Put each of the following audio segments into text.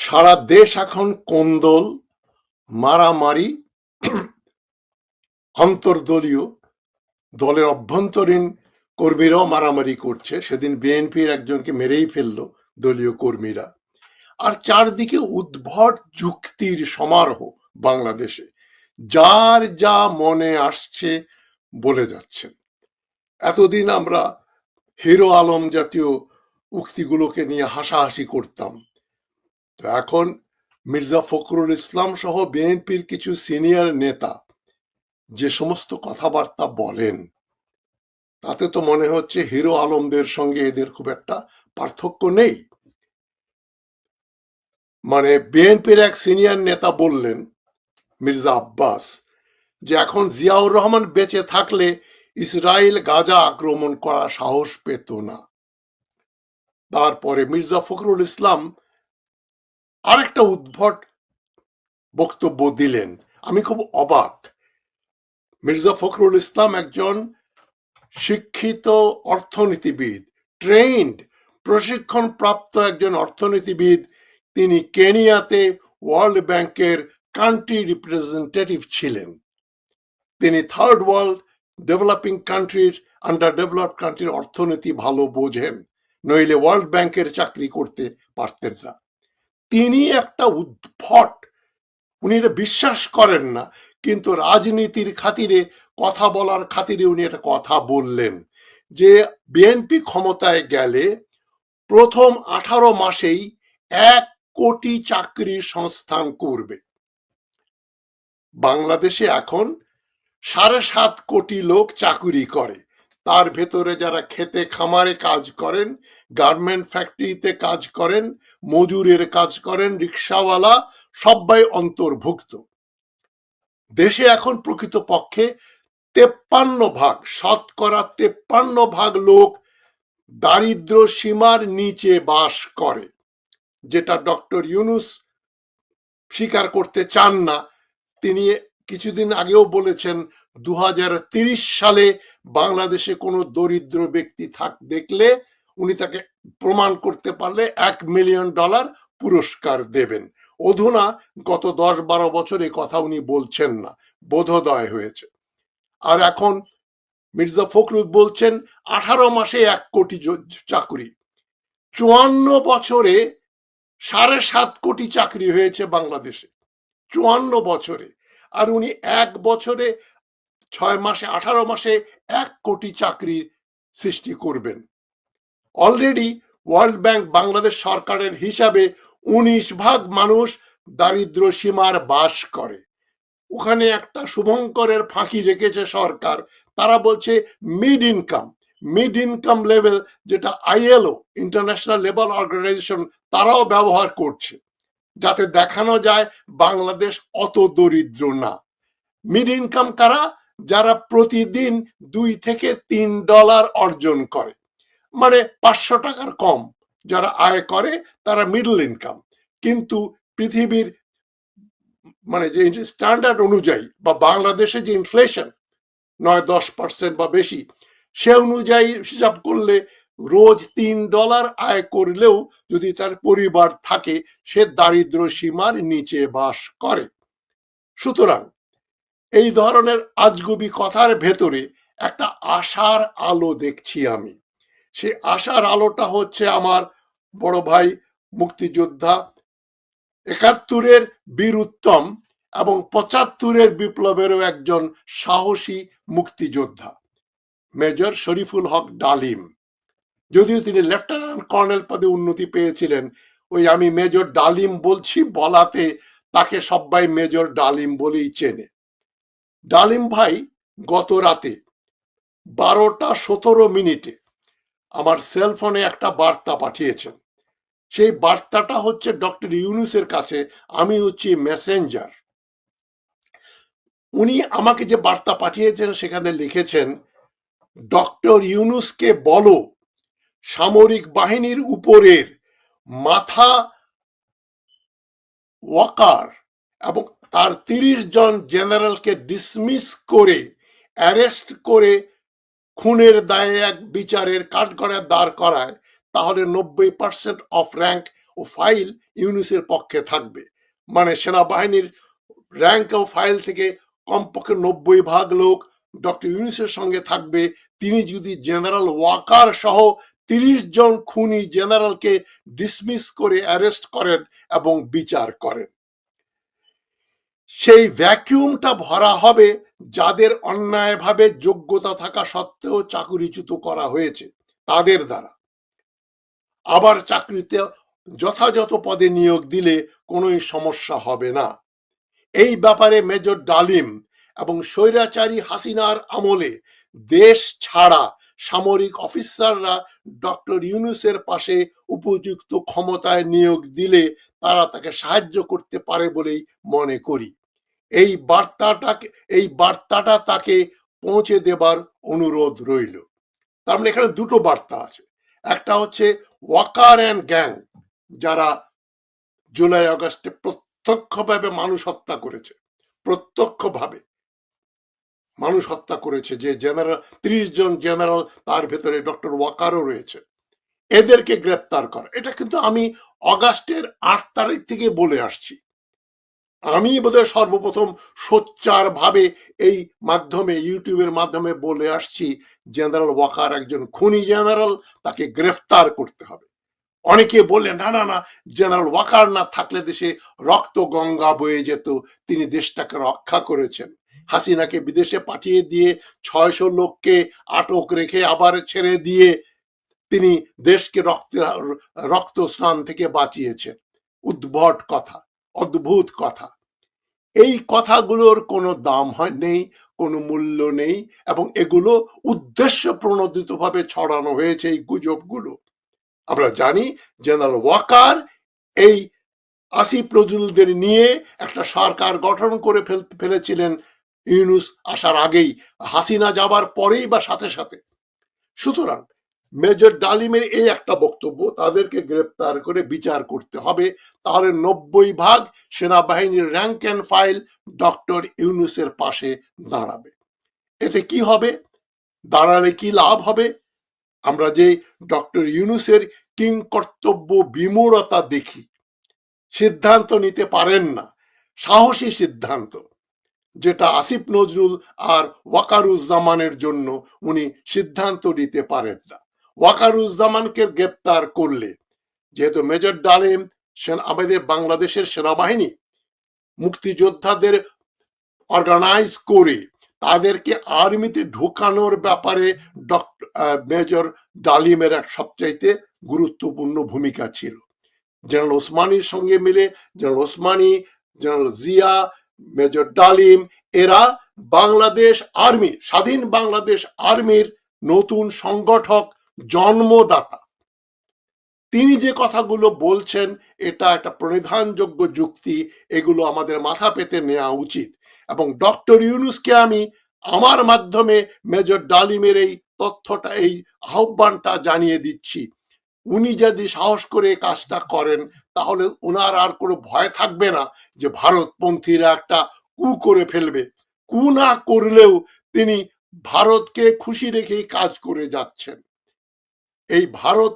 সারা দেশ এখন কোন্দল, মারামারি অন্তর্দলীয় দলের অভ্যন্তরীণ কর্মীরাও মারামারি করছে। সেদিন বিএনপির একজনকে মেরেই ফেলল দলীয় কর্মীরা। আর চারদিকে উদ্ভট যুক্তির সমারোহ বাংলাদেশে। যার যা মনে আসছে বলে যাচ্ছেন। এতদিন আমরা হিরো আলম জাতীয় উক্তিগুলোকে নিয়ে হাসাহাসি করতাম। তো এখন মির্জা ফখরুল ইসলাম সহ বিএনপির কিছু সিনিয়র নেতা যে সমস্ত কথাবার্তা বলেন, তাতে তো মনে হচ্ছে হিরো আলমদের সঙ্গে এদের খুব একটা পার্থক্য নেই। মানে বিএনপির এক সিনিয়র নেতা বললেন, মির্জা আব্বাস, যে এখন জিয়াউর রহমান বেঁচে থাকলে ইসরায়েল গাজা আক্রমণ করা সাহস পেত না। তারপরে মির্জা ফখরুল ইসলাম আরেকটা উদ্ভট বক্তব্য দিলেন। আমি খুব অবাক। মির্জা ফখরুল ইসলাম একজন শিক্ষিত অর্থনীতিবিদ ট্রেন্ড প্রশিক্ষণ প্রাপ্ত একজন অর্থনীতিবিদ। তিনি কেনিয়াতে ওয়ার্ল্ড ব্যাংকের কান্ট্রি রিপ্রেজেন্টেটিভ ছিলেন। তিনি থার্ড ওয়ার্ল্ড ডেভেলপিং কান্ট্রির আন্ডার ডেভেলপড কান্ট্রির অর্থনীতি ভালো বোঝেন, নইলে ওয়ার্ল্ড ব্যাংকের চাকরি করতে পারতেন না। তিনি একটা উদ্ভট। উনি এটা বিশ্বাস করেন না, কিন্তু রাজনীতির খাতিরে, কথা বলার খাতিরে উনি একটা কথা বললেন যে, বিএনপি ক্ষমতায় গেলে প্রথম আঠারো মাসেই এক কোটি চাকরির সংস্থান করবে। বাংলাদেশে এখন সাড়ে সাত কোটি লোক চাকুরি করে। তার ভেতরে যারা খেতে খামারে কাজ করেন গার্মেন্ট ফ্যাক্টরিতে কাজ করেন, মজুরের কাজ করেন, রিক্সাওয়ালা সবাই অন্তর্ভুক্ত। দেশে এখন প্রকৃতপক্ষে তেপ্পান্ন ভাগ, শতকরা তেপ্পান্ন ভাগ লোক দারিদ্র সীমার নিচে বাস করে, যেটা ডক্টর ইউনুস স্বীকার করতে চান না। তিনি কিছুদিন আগেও বলেছেন দু সালে বাংলাদেশে কোনো দরিদ্র ব্যক্তি থাক, দেখলে উনি তাকে প্রমাণ করতে পারলে এক মিলিয়ন ডলার পুরস্কার দেবেন। অধুনা গত দশ বারো বছর এই কথা উনি বলছেন না, বোধোদয় হয়েছে। আর এখন মির্জা ফখরুল বলছেন, আঠারো মাসে এক কোটি চাকরি। চুয়ান্ন বছরে সাড়ে সাত কোটি চাকরি হয়েছে বাংলাদেশে। চুয়ান্ন বছরে। আর উনি এক বছরে ছয় মাসে, আঠারো মাসে এক কোটি চাকরি সৃষ্টি করবেন। অলরেডি ওয়ার্ল্ড ব্যাংক বাংলাদেশ সরকারের হিসাবে উনিশ ভাগ মানুষ দারিদ্র সীমার বাস করে। ওখানে একটা শুভঙ্করের ফাঁকি রেখেছে সরকার। তারা বলছে mid income mid income level যেটা আইএলও ইন্টারন্যাশনাল লেবার অর্গানাইজেশন তারাও ব্যবহার করছে। যাতে দেখানো যায় বাংলাদেশ অত দরিদ্র না। মিড ইনকাম কারা? যারা প্রতিদিন দুই থেকে তিন ডলার অর্জন করে। মানে পাঁচশো টাকার কম যারা আয় করে, তারা মিডল ইনকাম কিন্তু পৃথিবীর মানে যে স্ট্যান্ডার্ড অনুযায়ী বা বাংলাদেশে যে ইনফ্লেশন নয় দশ পার্সেন্ট বা বেশি, সে অনুযায়ী হিসাব করলে রোজ তিন ডলার আয় করলেও যদি তার পরিবার থাকে, সে দারিদ্র সীমার নিচে বাস করে। সুতরাং এই ধরনের আজগুবি কথার ভেতরে একটা আশার আলো দেখছি আমি। সে আশার আলোটা হচ্ছে আমার বড় ভাই মুক্তিযোদ্ধা, একাত্তরের বীর উত্তম এবং পঁচাত্তরের বিপ্লবেরও একজন সাহসী মুক্তিযোদ্ধা, মেজর শরীফুল হক ডালিম। যদিও তিনি লেফটেন্যান্ট কর্নেল পদে উন্নতি পেয়েছিলেন, ওই আমি মেজর ডালিম বলছি বলাতে তাকে সবাই মেজর ডালিম বলেই চেনে। ডালিম ভাই গত রাতে বারোটা সতেরো মিনিটে আমার সেলফোনে একটা বার্তা পাঠিয়েছেন। সেই বার্তাটা হচ্ছে ডক্টর ইউনুসের কাছে, আমি হচ্ছি মেসেঞ্জার। উনি আমাকে যে বার্তা পাঠিয়েছেন সেখানে লিখেছেন, ডক্টর ইউনুসকে বলো সামরিক বাহিনীর উপরের মাথা ওয়াকার এবং তার তিরিশ জন জেনারেলকে ডিসমিস করে, অ্যারেস্ট করে খুনের দায়ে এক বিচারের কাঠগড়ায় দাঁড় করায়, তাহলে নব্বই পার্সেন্ট অফ র্যাঙ্ক ও ফাইল ইউনুসের পক্ষে থাকবে। মানে সেনাবাহিনীর র্যাঙ্ক ও ফাইল থেকে কমপক্ষে নব্বই ভাগ লোক ডক্টর ইউনুসের সঙ্গে থাকবে। তিনি যদি জেনারেল ওয়াকার সহ তিরিশ জন খুনি জেনারেলকে ডিসমিস করে অ্যারেস্ট করেন এবং বিচার করেন। সেই ভ্যাকিউমটা ভরা হবে যাদের অন্যায়ভাবে যোগ্যতা থাকা সত্ত্বেও চাকুরিচ্যুত করা হয়েছে, তাদের দ্বারা। আবার চাকরিতে যথাযথ পদে নিয়োগ দিলে কোনোই সমস্যা হবে না। এই ব্যাপারে মেজর ডালিম এবং স্বৈরাচারী হাসিনার আমলে দেশ ছাড়া সামরিক অফিসাররা ডক্টর ইউনুসের পাশে উপযুক্ত ক্ষমতায় নিয়োগ দিলে তারা তাকে সাহায্য করতে পারে বলেই মনে করি। এই বার্তাটাকে এই বার্তাটা তাকে পৌঁছে দেবার অনুরোধ রইল। তার মানে এখানে দুটো বার্তা আছে। একটা হচ্ছে ওয়াকার অ্যান্ড গ্যাং, যারা জুলাই আগস্টে প্রত্যক্ষভাবে মানুষ হত্যা করেছে। প্রত্যক্ষভাবে। মানুষ হত্যা করেছে যে জেনারেল ত্রিশ জন জেনারেল তার ভেতরে ডক্টর ওয়াকারও রয়েছে। এদেরকে গ্রেপ্তার কর। এটা কিন্তু আমি অগাস্টের আট তারিখ থেকে বলে আসছি। আমি বোধহয় সর্বপ্রথম সোচ্চার ভাবে এই মাধ্যমে ইউটিউবের মাধ্যমে বলে আসছি জেনারেল ওয়াকার একজন খুনি জেনারেল তাকে গ্রেফতার করতে হবে। অনেকে বললেন, না না না জেনারেল ওয়াকার না থাকলে দেশে রক্ত গঙ্গা বয়ে যেত। তিনি দেশটাকে রক্ষা করেছেন। হাসিনাকে বিদেশে পাঠিয়ে দিয়ে ছয়শো লোককে আটক রেখে আবার ছেড়ে দিয়ে তিনি দেশকে রক্ত রক্ত স্নান থেকে বাঁচিয়েছেন। উদ্ভট কথা, অদ্ভুত কথা। এই কথাগুলোর কোনো দাম হয় নেই, কোনো মূল্য নেই এবং এগুলো উদ্দেশ্য প্রণোদিতভাবে ছড়ানো হয়েছে এই গুজবগুলো। আমরা জানি জেনারেল ওয়াকার এই আসিফ নজরুলদের নিয়ে একটা সরকার গঠন করে ফেল- ফেলেছিলেন ইউনুস আসার আগেই হাসিনা যাবার পরেই বা সাথে সাথে। সুতরাং মেজর ডালিমের এই একটা বক্তব্য, তাদেরকে গ্রেপ্তার করে বিচার করতে হবে। তাহলে নব্বই ভাগ সেনাবাহিনীর র্যাঙ্ক অ্যান্ড ফাইল ডক্টর ইউনুসের পাশে দাঁড়াবে। এতে কি হবে? দাঁড়ালে কি লাভ হবে? আমরা যে ডক্টর ইউনুসের কিং কর্তব্য বিমূঢ়তা দেখি, সিদ্ধান্ত নিতে পারেন না। সাহসী সিদ্ধান্ত। যেটা আসিফ নজরুল আর ওয়াকারুজ্জামানের জন্য উনি সিদ্ধান্ত নিতে পারেন না। ওয়াকারুজ্জামানকে গ্রেপ্তার করলে, যেহেতু মেজর ডালিম আমাদের বাংলাদেশের সেনাবাহিনী মুক্তিযোদ্ধাদের অর্গানাইজ করে তাদেরকে আর্মিতে ঢোকানোর ব্যাপারে ডক্টর মেজর ডালিমের এক সবচাইতে গুরুত্বপূর্ণ ভূমিকা ছিল। জেনারেল ওসমানির সঙ্গে মিলে, general Osmani, general Zia major Dalim, এরা বাংলাদেশ আর্মি, স্বাধীন বাংলাদেশ আর্মির নতুন সংগঠক, জন্মদাতা। তিনি যে কথাগুলো বলছেন, এটা একটা প্রণিধানযোগ্য যুক্তি, এগুলো আমাদের মাথা পেতে নেওয়া উচিত। এবং ডক্টর ইউনুসকে আমি আমার মাধ্যমে মেজর ডালিমের এই তথ্যটা, এই আহ্বানটা জানিয়ে দিচ্ছি। উনি যদি সাহস করে কাজটা করেন, তাহলে ওনার আর কোনো ভয় থাকবে না যে ভারতপন্থীরা একটা কু করে ফেলবে। কু না করলেও তিনি ভারতকে খুশি রেখেই কাজ করে যাচ্ছেন। এই ভারত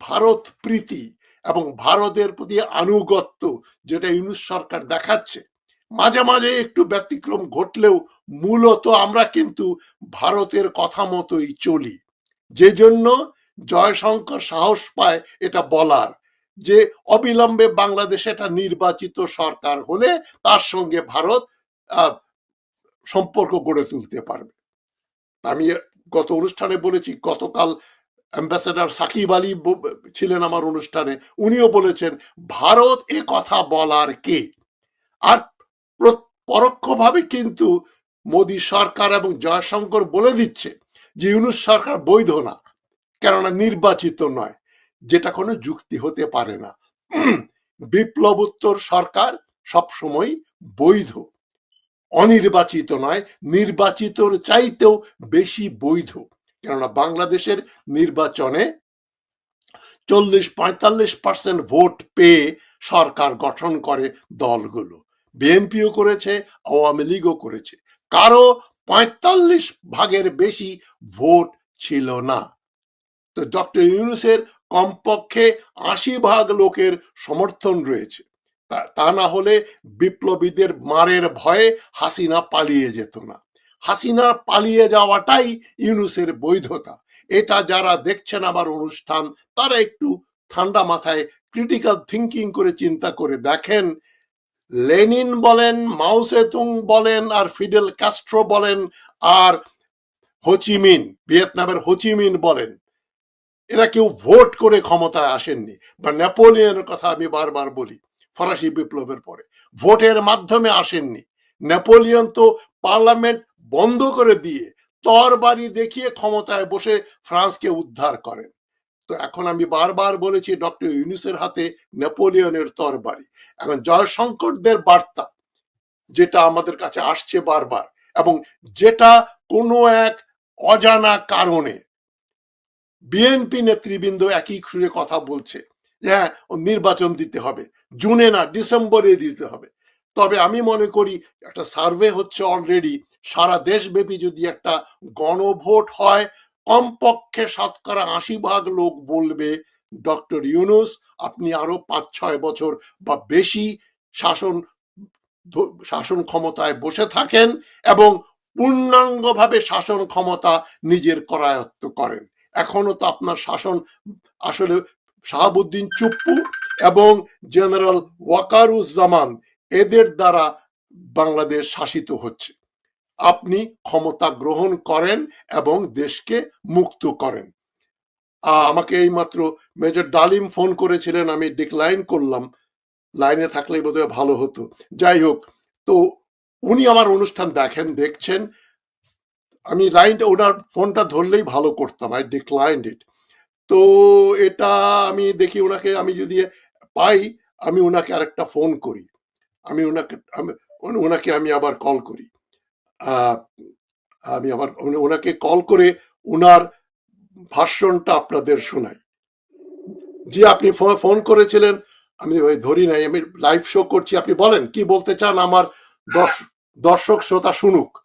ভারত প্রীতি এবং ভারতের প্রতি আনুগত্য যেটা ইউনুস সরকার দেখাচ্ছে, মাঝে মাঝে একটু ব্যতিক্রম ঘটলেও মূলত আমরা কিন্তু ভারতের কথা মতোই চলি। যে জন্য জয়শঙ্কর সাহস পায় এটা বলার যে অবিলম্বে বাংলাদেশে একটা নির্বাচিত সরকার হলে তার সঙ্গে ভারত সম্পর্ক গড়ে তুলতে পারবে। আমি গত অনুষ্ঠানে বলেছি, গতকাল অ্যাম্বাসেডার সাকিব আলী ছিলেন আমার অনুষ্ঠানে, উনিও বলেছেন, ভারত এ কথা বলার কে? আর প্র- পরোক্ষভাবে কিন্তু মোদী সরকার এবং জয়শঙ্কর বলে দিচ্ছে যে, ইউনুস সরকার বৈধ না। কেননা নির্বাচিত নয়। যেটা কোনো যুক্তি হতে পারে না। বিপ্লবোত্তর সরকার সবসময় বৈধ। অনির্বাচিত নয়, নির্বাচিতর চাইতেও বেশি বৈধ। কেননা বাংলাদেশের নির্বাচনে চল্লিশ, পঁয়তাল্লিশ পার্সেন্ট ভোট পেয়ে সরকার গঠন করে দলগুলো। বিএনপিও করেছে, আওয়ামী লীগও করেছে। কারও পঁয়তাল্লিশ ভাগের বেশি ভোট ছিল না। তো ডক্টর ইউনুসের কমপক্ষে আশি ভাগ লোকের সমর্থন রয়েছে। তা- না হলে বিপ্লবীদের মারের ভয়ে হাসিনা পালিয়ে যেত না। হাসিনা পালিয়ে যাওয়াটাই ইউনুসের বৈধতা। এটা যারা দেখছেন আমার অনুষ্ঠান, তারা একটু ঠান্ডা মাথায় ক্রিটিক্যাল থিঙ্কিং করে চিন্তা করে দেখেন। লেনিন বলেন মাউসেতুং বলেন, আর ফিডেল ক্যাস্ট্রো বলেন, আর হোচিমিন ভিয়েতনামের হোচিমিন বলেন। এরা কেউ ভোট করে ক্ষমতায় আসেননি। বা নেপোলিয়নের কথা আমি বারবার বলি, ফরাসি বিপ্লবের পরে। ভোটের মাধ্যমে আসেননি। নেপোলিয়ন তো পার্লামেন্ট বন্ধ করে দিয়ে তরবারি দেখিয়ে ক্ষমতায় বসে ফ্রান্সকে উদ্ধার করেন। তো এখন আমি বারবার বলেছি, ডক্টর ইউনুসের হাতে নেপোলিয়নের তরবারি। এখন জয়শঙ্করদের বার্তা, যেটা আমাদের কাছে আসছে বারবার, এবং যেটা কোনো এক অজানা কারণে বিএনপি নেতৃবৃন্দ একই সুরে কথা বলছে যে হ্যাঁ নির্বাচন দিতে হবে। জুনে না, ডিসেম্বরে দিতে হবে। তবে আমি মনে করি একটা সার্ভে হচ্ছে অলরেডি সারা দেশব্যাপী যদি একটা গণভোট হয়, কমপক্ষে শতকরা আশি ভাগ লোক বলবে, ডক্টর ইউনুস, আপনি আরও পাঁচ ছয় বছর বা বেশি শাসন শাসন ক্ষমতায় বসে থাকেন এবং পূর্ণাঙ্গভাবে শাসন ক্ষমতা নিজের করায়ত্ত করেন। এখনও তো আপনার শাসন আসলে শাহাবুদ্দিন চুপ্পু এবং জেনারেল ওয়াকারুজ্জামান এদের দ্বারা বাংলাদেশ শাসিত হচ্ছে। আপনি ক্ষমতা গ্রহণ করেন এবং দেশকে মুক্ত করেন। আমাকে এইমাত্র মেজর ডালিম ফোন করেছিলেন, আমি ডিক্লাইন করলাম। লাইনে থাকলে বোধহয় ভালো হতো। যাই হোক, তো উনি আমার অনুষ্ঠান দেখেন, দেখছেন। আমি লাইনটা, ওনার ফোনটা ধরলেই ভালো করতাম আই ডিক্লাইন্ড ইট তো এটা আমি দেখি ওনাকে, আমি যদি পাই, আমি ওনাকে আরেকটা ফোন করি। আমি ওনাকে আমি ওনাকে আমি আবার কল করি। আমি আবার, ওনাকে কল করে ওনার ভাষণটা আপনাদের শোনাই। জি আপনি ফোন করেছিলেন, আমি ধরি নাই, আমি লাইভ শো করছি, আপনি বলেন, কি বলতে চান আমার দর্শ- দর্শক, শ্রোতা শুনুক।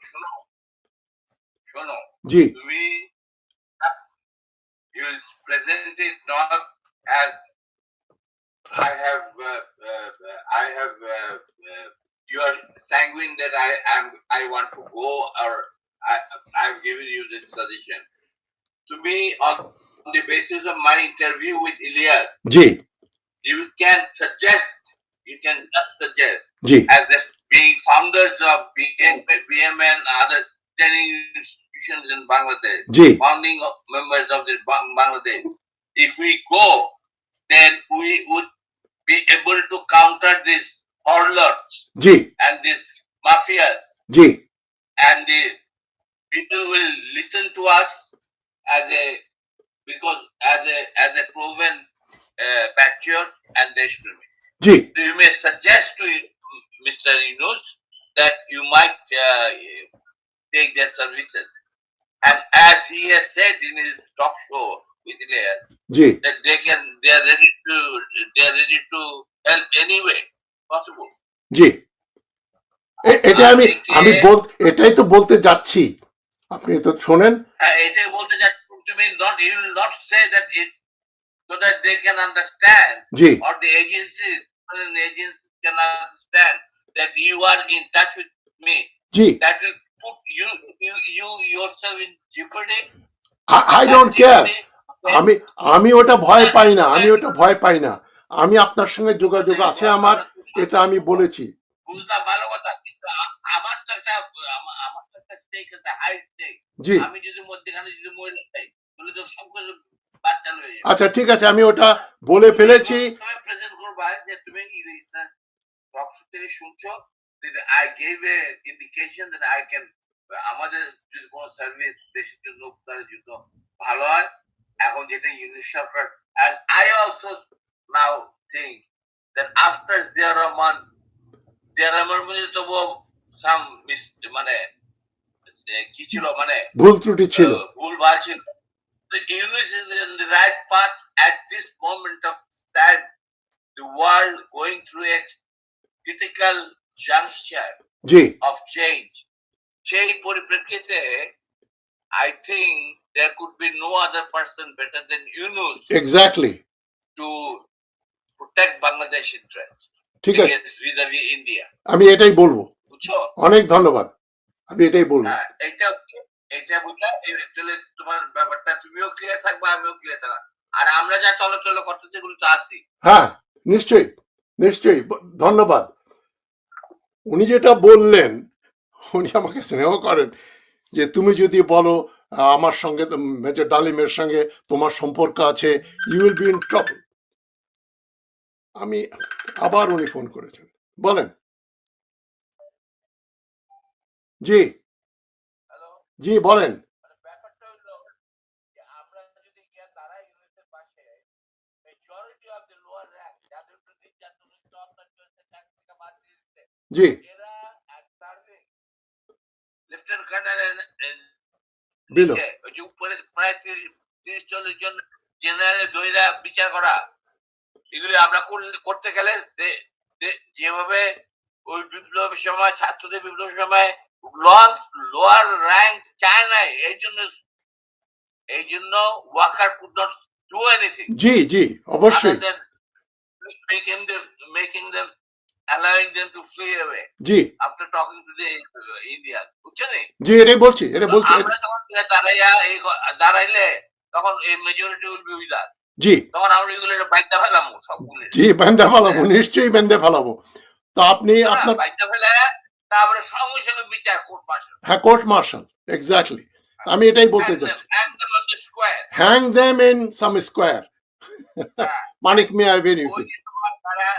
जी he was presented not as I have, uh, uh, I have, uh, you are sanguine that I am, I want to go, or I, I've given you this suggestion. To me, on the basis of my interview with Ilyas, Ji. you can suggest, you can just suggest, Ji. as if being founders of BM, and other training institutions in Bangladesh, founding of members of this Bangladesh, if we go, then we would be able to counter these warlords and these mafias. And the people will listen to us as a because as a as a proven uh, patriot and they. So you may suggest to Mr. Yunus that you might uh, take their services. And as he has said in his talk show with Elias, G that they can, they are ready to, they are ready to help anyway possible. জি এটা আমি আমি বল এটাই তো বলতে যাচ্ছি আপনি তো শোনেন Uh, এটাই বলতে যাচ্ছি me, not you will not say that it so that they can understand জি or the agencies, foreign agencies can understand that you are in touch with me. জি that will you you you yourself in jeopardy. I don't care আমি আমি ওটা ভয় পাই না আমি ওটা ভয় পাই না আমি আপনার সঙ্গে যোগাযোগ আছে আমার এটা আমি বলেছি বুঝলাম ভালো কথা কিন্তু আমার তো একটা আমার তো একটা স্টেক আছে হাই স্টেক জি আমি যদি মধ্যখানে যদি মরে যাই তাহলে তো সংকোচ বাচ্চা হয়ে যাবে আচ্ছা ঠিক আছে আমি ওটা বলে ফেলেছি তুমি প্রেজেন্ট করবা যে তুমি টক থেকে শুনছো I gave a indication that I can আমাদের যদি কোনো সার্ভিস দেশের জন্য উপকারের জন্য ভালো হয় এখন যেটা ইউনিট সরকার and I also now think that after Zia Rahman Zia Rahman মানে তো সাম মানে এ, কি ছিল মানে ভুল ত্রুটি ছিল uh, ভুল ভাল ছিল The English is in the right path at this moment of time. The world going through a critical juncture G. of change. সেই পরিপ্রেক্ষিতে I think there could be no other person better than Yunus exactly to protect Bangladesh interests ঠিক আছে। vis-a-vis India. আমি এটাই বলব। বুঝছ? অনেক ধন্যবাদ। আমি এটাই বলব। হ্যাঁ এইটা এইটা বুঝলা তোমার ব্যাপারটা তুমিও ক্লিয়ার থাকবে আমিও ক্লিয়ার থাকব। আর আমরা যা চলাচল করতেছি এগুলো তো আসি হ্যাঁ নিশ্চয়ই নিশ্চয়ই ধন্যবাদ। উনি যেটা বললেন উনি আমাকে স্নেহ করেন যে তুমি যদি বলো আমার সঙ্গে মেজর ডালিমের সঙ্গে তোমার সম্পর্ক আছে you will be in trouble আমি আবার উনি ফোন করেছেন। বলেন। জি। জি বলেন। জি। এরা এক সার্ভিং লেফটেন্যান্ট কর্নেল বিলো ওই যে উপরে প্রায় তিরিশ তিরিশ চল্লিশ জন জেনারেল দইরা বিচার করা। এগুলি আমরা করতে গেলে যেভাবে ওই বিপ্লবের সময় ছাত্রদের বিপ্লবের সময় লোয়ার র্যাঙ্ক চায় নাই এই জন্য এই জন্য Waker could not do anything জি জি অবশ্যই। making them making them allowing them to flee away. G. After talking to the Indian. বুঝছেন? জি এটাই বলছি এটা বলছি আমরা যখন দাঁড়াইয়া এই দাঁড়াইলে তখন এই মেজরিটি উইল বি উইথ জি। তখন আমরা এগুলো বাইকটা ফেলাম সবগুলো। জি বেঁধে ফেলাবো নিশ্চয়ই বেঁধে ফেলাবো তো আপনি আপনার ফেলে তারপরে সঙ্গে সঙ্গে বিচার কোর্ট মাসে হ্যাঁ কোর্ট মার্শাল এক্স্যাক্টলি আমি এটাই বলতে চাচ্ছি। Hang them in some square Manik Mia avenue তারা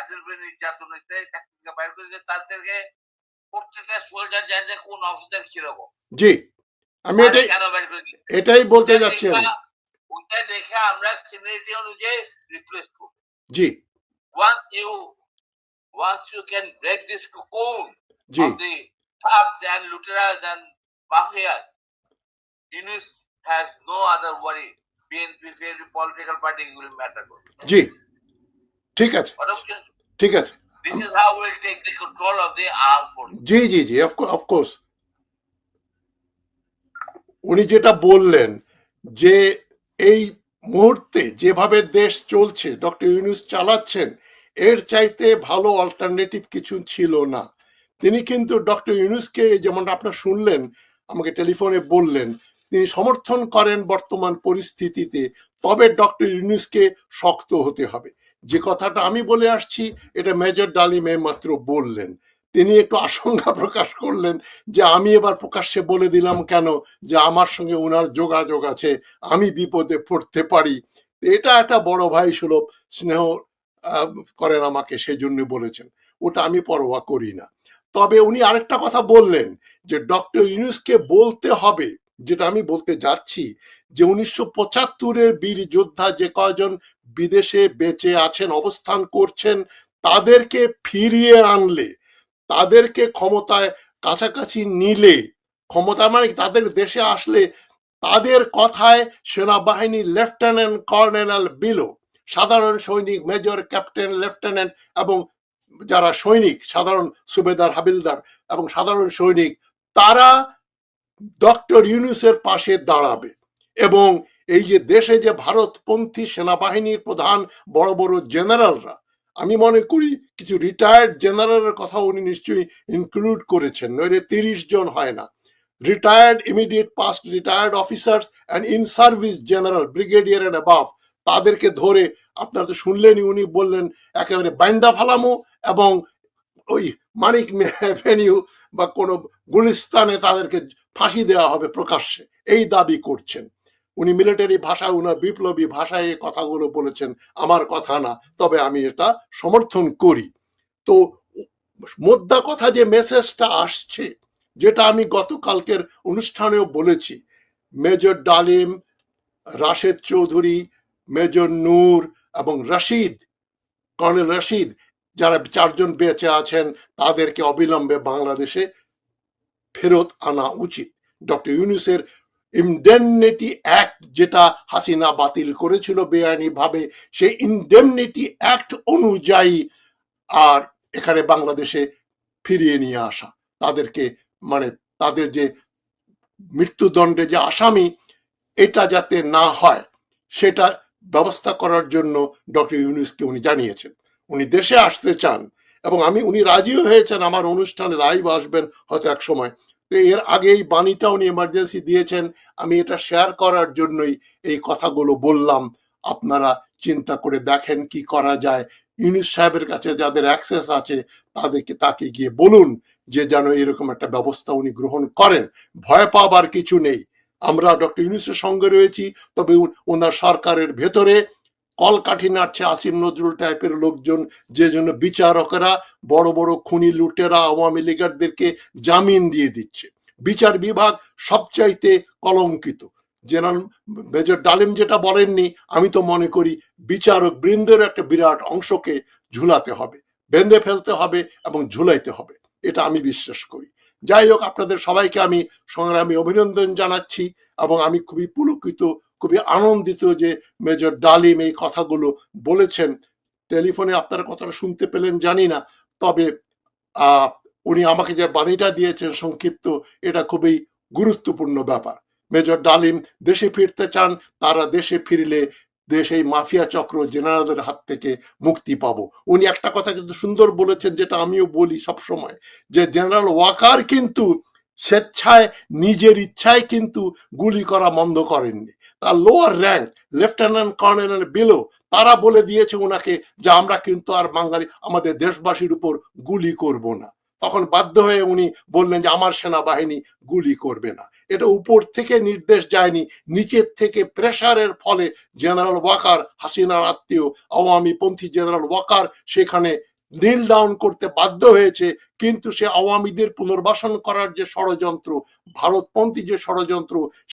যাদের উপরে নির্যাতন হয়েছে চাকরি থেকে বাইর করে তাদেরকে প্রত্যেকটা সোলজার জানে কোন অফিসার কীরকম জি আমি এটাই এটাই বলতে যাচ্ছি ওটা দেখে আমরা সিনিয়রিটি অনুযায়ী রিপ্লেস করব জি once you once you can break this cocoon G of the thugs and looterers and mafias, Yunus has no other worry. BNP, political party will matter. জি ঠিক আছে। ঠিক আছে. জি জি জি অফকোর্স উনি যেটা বললেন যে এই মুহূর্তে যেভাবে দেশ চলছে ডক্টর ইউনুস চালাচ্ছেন এর চাইতে ভালো অল্টারনেটিভ কিছু ছিল না। তিনি কিন্তু ডক্টর ইউনুসকে যেমন আপনার শুনলেন আমাকে টেলিফোনে বললেন তিনি সমর্থন করেন বর্তমান পরিস্থিতিতে তবে ডক্টর ইউনুসকে শক্ত হতে হবে। যে কথাটা আমি বলে আসছি, এটা মেজর ডালিমে মাত্র বললেন। তিনি একটু আশঙ্কা প্রকাশ করলেন যে আমি এবার প্রকাশ্যে বলে দিলাম কেন? যে আমার সঙ্গে ওনার যোগাযোগ আছে, আমি বিপদে পড়তে পারি। এটা একটা বড় ভাই সুলভ স্নেহ করেন আমাকে সেই জন্য বলেছেন। ওটা আমি পরোয়া করি না। তবে উনি আরেকটা কথা বললেন যে, ডক্টর ইউনুসকে বলতে হবে যেটা আমি বলতে যাচ্ছি যে উনিশশো পঁচাত্তরের বীর যোদ্ধা যে কয়জন বিদেশে বেঁচে আছেন, অবস্থান করছেন, তাদেরকে ফিরিয়ে আনলে, তাদেরকে ক্ষমতায় কাছাকাছি নিলে, ক্ষমতা মানে তাদের দেশে আসলে তাদের কথায় সেনাবাহিনীর লেফটেন্যান্ট কর্নেল বিলো, সাধারণ সৈনিক মেজর ক্যাপ্টেন লেফটেন্যান্ট এবং যারা সৈনিক, সাধারণ সুবেদার হাবিলদার এবং সাধারণ সৈনিক, তারা ডক্টর ইউনুসের পাশে দাঁড়াবে এবং এই যে দেশে যে ভারতপন্থী সেনাবাহিনীর প্রধান বড় বড় জেনারেলরা, আমি মনে করি কিছু রিটায়ার্ড জেনারেলের কথা উনি নিশ্চয়ই ইনক্লুড করেছেন, নইলে তিরিশ জন হয় না। Retired immediate past retired officers and in service general brigadier and above তাদেরকে ধরে আপনারা তো শুনলেনই, উনি বললেন একেবারে বাইন্দা ফালামো এবং ওই মানিক ভেনিউ বা কোনো গুলিস্তানে তাদেরকে ফাঁসি দেওয়া হবে প্রকাশ্যে, এই দাবি করছেন। উনি মিলিটারি ভাষায় উনার বিপ্লবী ভাষায় এই কথাগুলো বলেছেন, আমার কথা না, তবে আমি এটা সমর্থন করি। তো মোদ্দা কথা যে মেসেজটা আসছে, যেটা আমি গতকালকের অনুষ্ঠানেও বলেছি, মেজর ডালিম, রাশেদ চৌধুরী, মেজর নূর এবং রশিদ, কর্নেল রশিদ যারা চারজন বেঁচে আছেন, তাদেরকে অবিলম্বে বাংলাদেশে ফেরত আনা উচিত। ডক্টর ইউনুসের ইনডেমনিটি অ্যাক্ট যেটা হাসিনা বাতিল করেছিল বেআইনি ভাবে সেই ইনডেমনিটি অ্যাক্ট অনুযায়ী আর এখানে বাংলাদেশে ফিরিয়ে নিয়ে আসা। তাদেরকে মানে তাদের যে মৃত্যুদণ্ডে যে আসামি, এটা যাতে না হয়, সেটা ব্যবস্থা করার জন্য ডক্টর ইউনুসকে উনি জানিয়েছেন। উনি দেশে আসতে চান এবং আমি, উনি রাজিও হয়েছেন, আমার অনুষ্ঠানে লাইভ আসবেন হয়তো এক সময়। তো এর আগে এই বাণীটা উনি এমার্জেন্সি দিয়েছেন, আমি এটা শেয়ার করার জন্যই এই কথাগুলো বললাম। আপনারা চিন্তা করে দেখেন কি করা যায়। ইউনিস সাহেবের কাছে যাদের অ্যাক্সেস আছে, তাদেরকে, তাকে গিয়ে বলুন যে যেন এরকম একটা ব্যবস্থা উনি গ্রহণ করেন। ভয় পাবার কিছু নেই। আমরা ডক্টর ইউনুসের সঙ্গে রয়েছি, তবে ওনার সরকারের ভেতরে কলকাঠি নাড়ছে আসিম নজরুল টাইপের লোকজন, যে জন্য বিচারকেরা বড় বড় খুনি লুটেরা আওয়ামী লীগারদেরকে জামিন দিয়ে দিচ্ছে। বিচার বিভাগ সবচাইতে কলঙ্কিত। জেনারেল মেজর ডালিম যেটা বলেননি, আমি তো মনে করি বিচারক বৃন্দের একটা বিরাট অংশকে ঝুলাতে হবে, বেঁধে ফেলতে হবে এবং ঝুলাইতে হবে, এটা আমি বিশ্বাস করি। যাই হোক, আপনাদের সবাইকে আমি সংগ্রামী অভিনন্দন জানাচ্ছি এবং আমি খুবই পুলকিত খুবই আনন্দিত যে মেজর ডালিম এই কথাগুলো বলেছেন। টেলিফোনে আপনারা কথাটা শুনতে পেলেন জানি না, তবে উনি আমাকে যে বাণীটা দিয়েছেন সংক্ষিপ্ত, এটা খুবই গুরুত্বপূর্ণ ব্যাপার। মেজর ডালিম দেশে ফিরতে চান, তারা দেশে ফিরলে দেশ মাফিয়া চক্র জেনারেলদের হাত থেকে মুক্তি পাবো। উনি একটা কথা কিন্তু সুন্দর বলেছেন, যেটা আমিও বলি সব সময় যে জেনারেল ওয়াকার কিন্তু স্বেচ্ছায়, নিজের ইচ্ছায় কিন্তু গুলি করা বন্ধ করেননি। তার lower rank lieutenant colonel below তারা বলে দিয়েছে ওনাকে যে আমরা কিন্তু আর বাঙালি, আমাদের দেশবাসীর উপর গুলি করব না। তখন বাধ্য হয়ে উনি বললেন যে আমার সেনাবাহিনী গুলি করবে না। এটা উপর থেকে নির্দেশ যায়নি, নিচের থেকে প্রেসারের ফলে জেনারেল ওয়াকার, হাসিনার আত্মীয় আওয়ামী পন্থী জেনারেল ওয়াকার সেখানে নীল ডাউন করতে বাধ্য হয়েছে, কিন্তু সে আওয়ামীদের পুনর্বাসন করার যে ষড়যন্ত্র, ভারতপন্থী যে ষড়যন্ত্র